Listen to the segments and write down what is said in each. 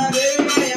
ఇంటికి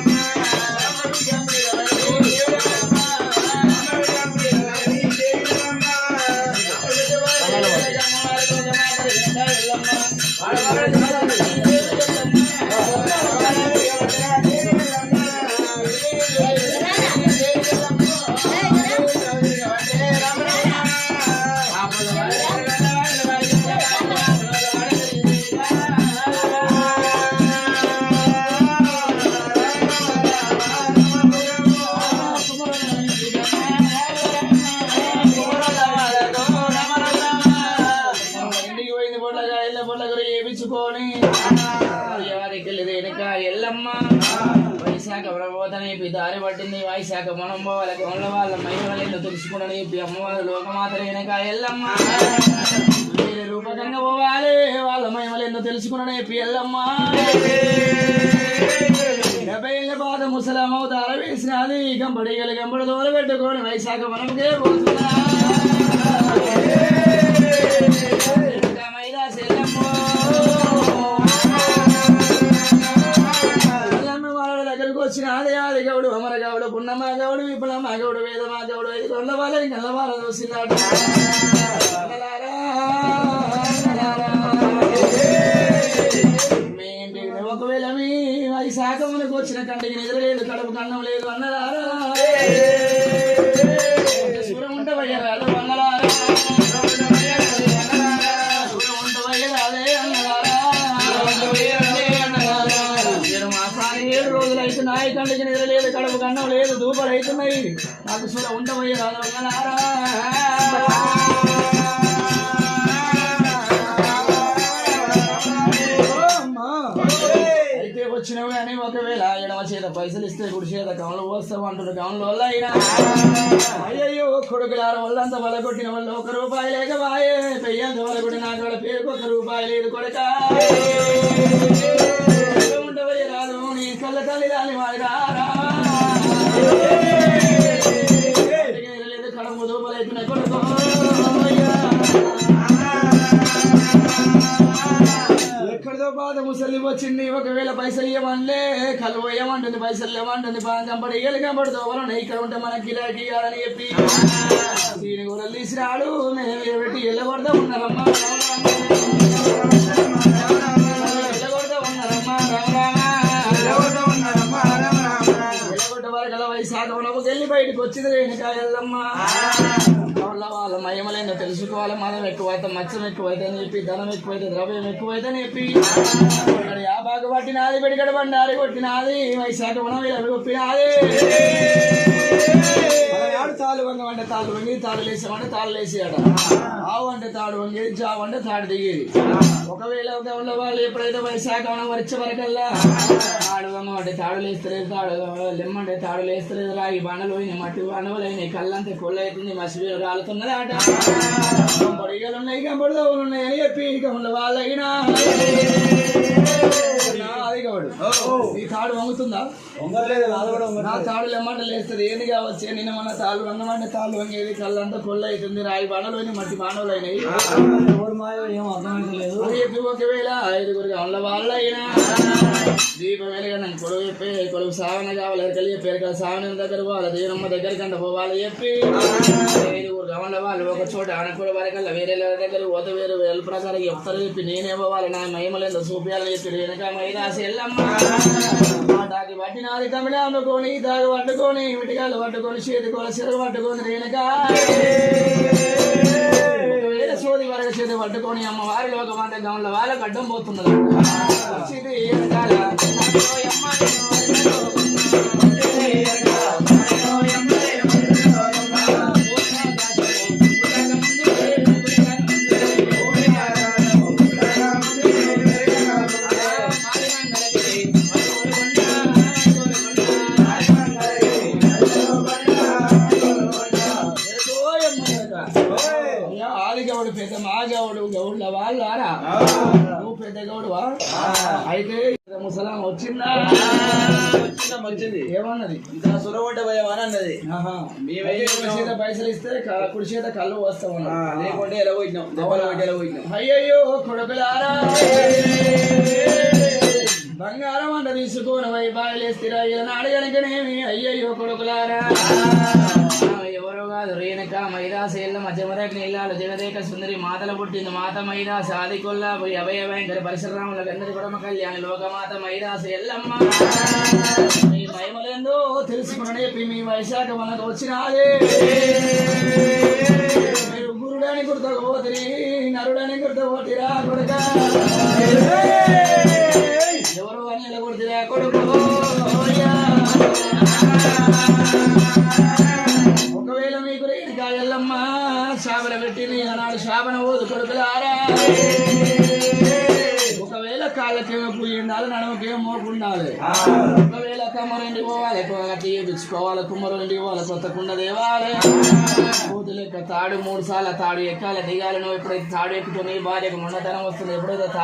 ఎల్లమ్మ. వైశాఖ ప్రభోతని చెప్పి దారి పట్టింది. వైశాఖ మనం పోవాలి గౌన్ల వాళ్ళ మహిళలు తెలుసుకుని చెప్పి అమ్మవారి లోకమాత వెనక ఎల్లమ్మ. వేరే రూపకంగా పోవాలి వాళ్ళ మహిమలు ఎన్నో తెలుసుకుని ఎల్లమ్మ. డెబ్బై ఏళ్ళ బాధ ముసలమ్మ దార వేసినది. గంబడి గల గంబడి దూర పెట్టుకొని వైశాఖ మనం పోతున్నా. అమర గౌడు పున్నమ్మ గౌడు విపులమ్మ గౌడు వేదమ్మ ఐదు కొండ వాళ్ళని కళ్ళ వాళ్ళ చూసినాడు అన్నలారా, మీ అది ఒకవేళ వచ్చిన కంటికి నిద్ర లేదు కడుపు కన్నం లేదు అన్నదారా సూర్యం ఉంటే దూపలు నాకు చూడ ఉంటే వయ్యరాదు అయితే వచ్చినవి కానీ ఒకవేళ ఎడమ చేత పైసలు ఇస్తే కుడి చేత గమలు పోస్తాం అంటున్న కమల వల్ల అయినా అయ్యయ్యో కొడుకులార వల్లంత వల కొట్టిన వల్ల ఒక రూపాయి లేక బాయే పెయ్యంత వల కొట్టిన నాకు పేరుకు ఒక రూపాయి లేదు కొడక. బాధ ముసలి వచ్చింది ఒకవేళ పైసలు ఇవ్వమంటే కలువ ఇవ్వమంటుంది పైసలు ఇవ్వమంటుంది కంపడి ఏళ్ళు కంపడి దోవలను ఇక్కడ ఉంటే మనకి గిరాకీ అని చెప్పి దీని కూడా తీసిరాడు మేము పెట్టి వెళ్ళగొడతా ఉన్నారమ్మా ఎల్లగొడతా ఉన్నారమ్మా ఎల్లగొట్ట వరకు వెళ్ళి బయటకు వచ్చింది రేణుకా వాళ్ళ వాళ్ళ మయమలేందో తెలుసుకోవాలి. మనం ఎక్కువైతే మచ్చం ఎక్కువైతే అని చెప్పి ధనం ఎక్కువైతే ద్రవ్యం ఎక్కువైతే అని చెప్పి ఆ యాబాకు పట్టినాది పెడికడ బండారి కొట్టినాది వైశాఖ మనం ఇలా కొప్పినాది ఆడు తాళ్ళు వంగ అంటే తాళ్ళు వంగి తాడు లేసామంటే తాళ్ళు లేసాడు ఆవు అంటే తాడు వంగేది జావు అంటే తాడు దిగేది. ఒకవేళ ఒక ఉన్న వాళ్ళు ఎప్పుడైతే వైశాఖ మనం వచ్చే వరకల్లా తాడు వంగ అంటే తాడు లేస్తలేదు తాడు లెమ్మంటే తాడు లేస్తలేదు రాగి బండలు పోయినాయి మట్టి బండలు అయినాయి కళ్ళంతా కొల్ల అవుతుంది మసి రాలుతున్నది ఆట. పొడిగలు ఉన్నాయి కంపడి దవ్వులు ఉన్నాయి అని చెప్పి ఇక ఉన్న వాళ్ళైనా. కాడు ఈ తాడు వంగుతుందా? నా తాడు లెమ్మంటే లేస్తుంది. ఏంది కావచ్చు? నిన్న మన తాళ్ళు వంగమంటే తాళ్ళు వంగేది కళ్ళంతా కొల్ల అవుతుంది రాయి అయినాయి మట్టి బాణలు అయినాయి. అది చెప్పి ఒకవేళ? ఐదుగురికి ఉన్న వాళ్ళైనా దీపం వెలుగా కొడుకు చెప్పి కొడుకు సావన కావాలి ఎరకలు చెప్పి ఎరకల సావన దగ్గర పోవాలి దేవనమ్మ దగ్గర కంట పోవాలి చెప్పి. ఐదుగురు గమల వాళ్ళు ఒక చోట ఆనకూడ వరకల్లా వేరే వాళ్ళ దగ్గర పోతే వేరే వేల ప్రకారం చెప్తారు చెప్పి నేనే పోవాలి. నా మహిమలేదో చూపించాలని చెప్పి వెనక మైదాసి ఎల్లమ్మ తాగి పట్టినాది తమిళ అమ్ముకొని తాగి పట్టుకొని మిటికాలు పట్టుకొని చేతికోల చెరువు పట్టుకొని రేణుక. సోది వరగ చేతి పట్టుకొని అమ్మ వారి లోక మాట గమల వాళ్ళకి అడ్డం పోతున్నది పెద్ద మా గౌడు గౌడ్ల వాళ్ళారా నువ్వు పెద్ద గౌడువా అయితే ముసలాం వచ్చిందా? మంచిది ఏమన్నది? ఇంత సురగొట్ట పోయావని అన్నది. చేత పైసలు ఇస్తే కుడి చేత కళ్ళు వస్తామన్నా లేకుంటే ఎలా పోయినాం? దెబ్బలు ఎలా పోయినాం. అయ్యయ్యో కొడుకులారా? బంగారం అంట తీసుకొని వై బాయిలేస్తిరా ఇలా అడగనకనేమి అయ్యయ్యో కొడుకులారా? ఎవరో కాదు రేణుక మైదాస ఎల్ల మధ్యమరకి నీళ్ళాలు జగదేక సుందరి మాతల పుట్టింది. మాత మైదాస ఆదికొల్ల పోయి అభయ భయంకర పరశురాముల గంధరి పరమ కళ్యాణి లోకమాత మైదాస ఎల్లమ్మ మీ మహిమలేందో తెలుసుకున్న చెప్పి మీ వైశాఖ మనకు వచ్చినాదే మీరు గురుడని గుర్తుపోతిరి నరుడని గుర్తుపోతిరా కొడుక. ఎవరు అని కొడుతురా కొడుకు. శాపన పెట్టింది ఆనాడు శాపన ఓదు కొడుకులారా ఒకవేళ కాళ్ళకేమో నడవకేమో మోపు ఉండాలి ఒకవేళ కమ్మరింటి పోవాలి ఎక్కువగా తీయించుకోవాలి కుమ్మరింటి పోవాలి కొత్త కుండ దేవాలి కూతురు లెక్క తాడు మూడు సార్లు తాడు ఎక్కాలి దిగాలి నువ్వు ఎప్పుడైతే తాడు ఎక్కుతుంది భార్యకు మొండతనం వస్తుంది ఎప్పుడైతే